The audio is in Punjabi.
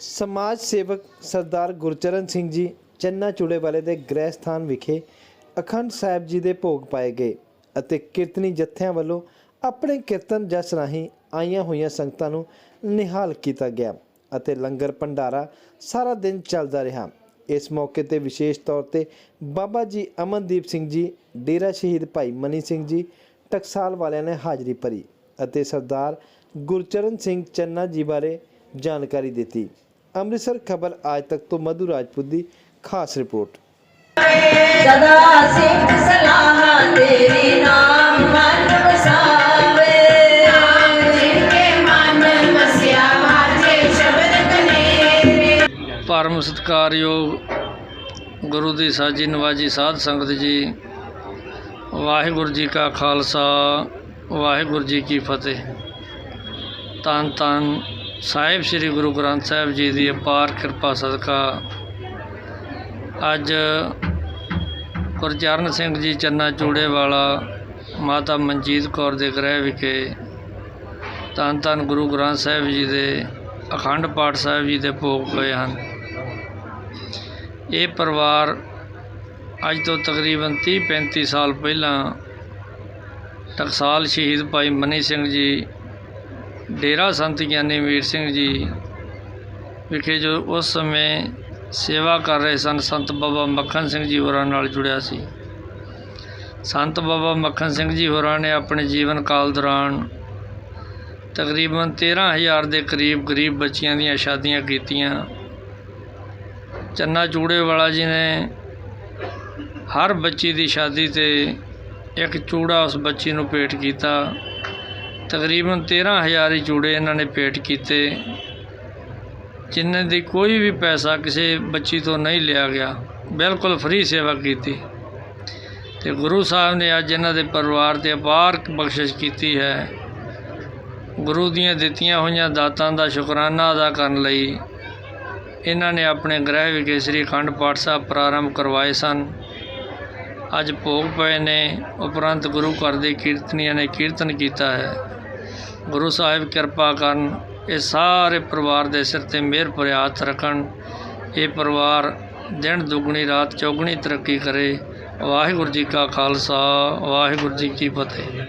ਸਮਾਜ ਸੇਵਕ ਸਰਦਾਰ ਗੁਰਚਰਨ ਸਿੰਘ ਜੀ ਚੰਨਾ ਚੂੜੇ ਵਾਲੇ ਦੇ ਗ੍ਰਹਿ ਸਥਾਨ ਵਿਖੇ ਅਖੰਡ ਸਾਹਿਬ ਜੀ ਦੇ ਭੋਗ ਪਾਏ ਗਏ ਅਤੇ ਕੀਰਤਨੀ ਜਥਿਆਂ ਵੱਲੋਂ ਆਪਣੇ ਕੀਰਤਨ ਜਸ ਰਾਹੀਂ ਆਈਆਂ ਹੋਈਆਂ ਸੰਗਤਾਂ ਨੂੰ ਨਿਹਾਲ ਕੀਤਾ ਗਿਆ ਅਤੇ ਲੰਗਰ ਭੰਡਾਰਾ ਸਾਰਾ ਦਿਨ ਚੱਲਦਾ ਰਿਹਾ। ਇਸ ਮੌਕੇ ਤੇ ਵਿਸ਼ੇਸ਼ ਤੌਰ ਤੇ ਬਾਬਾ ਜੀ ਅਮਨਦੀਪ ਸਿੰਘ ਜੀ, ਡੇਰਾ ਸ਼ਹੀਦ ਭਾਈ ਮਨੀ ਸਿੰਘ ਜੀ, ਟਕਸਾਲ ਵਾਲਿਆਂ ਨੇ ਹਾਜ਼ਰੀ ਭਰੀ ਅਤੇ ਸਰਦਾਰ ਗੁਰਚਰਨ ਸਿੰਘ ਚੰਨਾ ਜੀ ਬਾਰੇ ਜਾਣਕਾਰੀ ਦਿੱਤੀ। ਅੰਮ੍ਰਿਤਸਰ ਖਬਰ ਆਜ ਤੱਕ ਤੋਂ ਮਧੂ ਰਾਜਪੂਤ ਦੀ ਖਾਸ ਰਿਪੋਰਟ। ਸਲਾਹ ਤੇਰੇ ਨਾਮ ਮਨ ਵਸਾਵੇ। ਸ਼ਬਦ ਕਨੇਰੇ। ਪਰਮ ਸਤਿਕਾਰਯੋਗ ਗੁਰੂ ਦੀ ਸਾਜੀ ਨਵਾਜੀ ਸਾਧ ਸੰਗਤ ਜੀ ਵਾਹਿਗੁਰੂ ਜੀ ਕਾ ਖਾਲਸਾ ਵਾਹਿਗੁਰੂ ਜੀ ਕੀ ਫਤਿਹ। ਤਨ ਤਨ ਸਾਹਿਬ ਸ੍ਰੀ ਗੁਰੂ ਗ੍ਰੰਥ ਸਾਹਿਬ ਜੀ ਦੀ ਅਪਾਰ ਕਿਰਪਾ ਸਦਕਾ ਅੱਜ ਗੁਰਚਰਨ ਸਿੰਘ ਜੀ ਚੰਨਾ ਚੂੜੇ ਵਾਲਾ ਮਾਤਾ ਮਨਜੀਤ ਕੌਰ ਦੇ ਗ੍ਰਹਿ ਵਿਖੇ ਧੰਨ ਧੰਨ ਗੁਰੂ ਗ੍ਰੰਥ ਸਾਹਿਬ ਜੀ ਦੇ ਅਖੰਡ ਪਾਠ ਸਾਹਿਬ ਜੀ ਦੇ ਭੋਗ ਪਏ ਹਨ। ਇਹ ਪਰਿਵਾਰ ਅੱਜ ਤੋਂ ਤਕਰੀਬਨ 30 35 ਸਾਲ ਪਹਿਲਾਂ ਟਕਸਾਲ ਸ਼ਹੀਦ ਭਾਈ ਮਨੀ ਸਿੰਘ ਜੀ ਡੇਰਾ ਸੰਤ ਗਿਆਨੀ ਵੀਰ ਸਿੰਘ ਜੀ ਵਿਖੇ ਜੋ ਉਸ ਸਮੇਂ ਸੇਵਾ ਕਰ ਰਹੇ ਸਨ, ਸੰਤ ਬਾਬਾ ਮੱਖਣ ਸਿੰਘ ਜੀ ਹੋਰਾਂ ਨਾਲ ਜੁੜਿਆ ਸੀ। ਸੰਤ ਬਾਬਾ ਮੱਖਣ ਸਿੰਘ ਜੀ ਹੋਰਾਂ ਨੇ ਆਪਣੇ ਜੀਵਨ ਕਾਲ ਦੌਰਾਨ ਤਕਰੀਬਨ 13000 ਦੇ ਕਰੀਬ ਗਰੀਬ ਬੱਚਿਆਂ ਦੀਆਂ ਸ਼ਾਦੀਆਂ ਕੀਤੀਆਂ। ਚੰਨਾ ਚੂੜੇ ਵਾਲਾ ਜੀ ਨੇ ਹਰ ਬੱਚੀ ਦੀ ਸ਼ਾਦੀ ਤੇ ਇੱਕ ਚੂੜਾ ਉਸ ਬੱਚੀ ਨੂੰ ਭੇਟ ਕੀਤਾ। ਤਕਰੀਬਨ 13000 ਹੀ ਚੂੜੇ ਇਹਨਾਂ ਨੇ ਪੇਟ ਕੀਤੇ। ਜਿਨ੍ਹਾਂ ਦੀ ਕੋਈ ਵੀ ਪੈਸਾ ਕਿਸੇ ਬੱਚੀ ਤੋਂ ਨਹੀਂ ਲਿਆ ਗਿਆ। ਬਿਲਕੁਲ ਫ੍ਰੀ ਸੇਵਾ ਕੀਤੀ। ਤੇ ਗੁਰੂ ਸਾਹਿਬ ਨੇ ਅੱਜ ਇਹਨਾਂ ਦੇ ਪਰਿਵਾਰ ਤੇ ਅਪਾਰ ਬਖਸ਼ਿਸ਼ ਕੀਤੀ ਹੈ। ਗੁਰੂ ਦੀਆਂ ਦਿੱਤੀਆਂ ਹੋਈਆਂ ਦਾਤਾਂ ਦਾ ਸ਼ੁਕਰਾਨਾ ਅਦਾ ਕਰਨ ਲਈ ਇਹਨਾਂ ਨੇ ਆਪਣੇ ਗ੍ਰਹਿ ਵਿਖੇ ਸ੍ਰੀ ਅਖੰਡ ਪਾਠ ਸਾਹਿਬ ਪ੍ਰਾਰੰਭ ਕਰਵਾਏ ਸਨ। ਅੱਜ ਭੋਗ ਪਏ ਨੇ, ਉਪਰੰਤ ਗੁਰੂ ਘਰ ਦੇ ਕੀਰਤਨੀਆਂ ਨੇ ਕੀਰਤਨ ਕੀਤਾ ਹੈ। ਗੁਰੂ ਸਾਹਿਬ ਕਿਰਪਾ ਕਰਨ ਇਹ ਸਾਰੇ ਪਰਿਵਾਰ ਦੇ ਸਿਰ ਤੇ ਮਿਹਰ ਭਰੇ ਰੱਖਣ। ਇਹ ਪਰਿਵਾਰ ਦਿਨ ਦੁਗਣੀ, ਰਾਤ ਚੌਗਣੀ ਤਰੱਕੀ ਕਰੇ। ਵਾਹਿਗੁਰੂ ਜੀ ਕਾ ਖਾਲਸਾ, ਵਾਹਿਗੁਰੂ ਜੀ ਕੀ ਫਤਿਹ।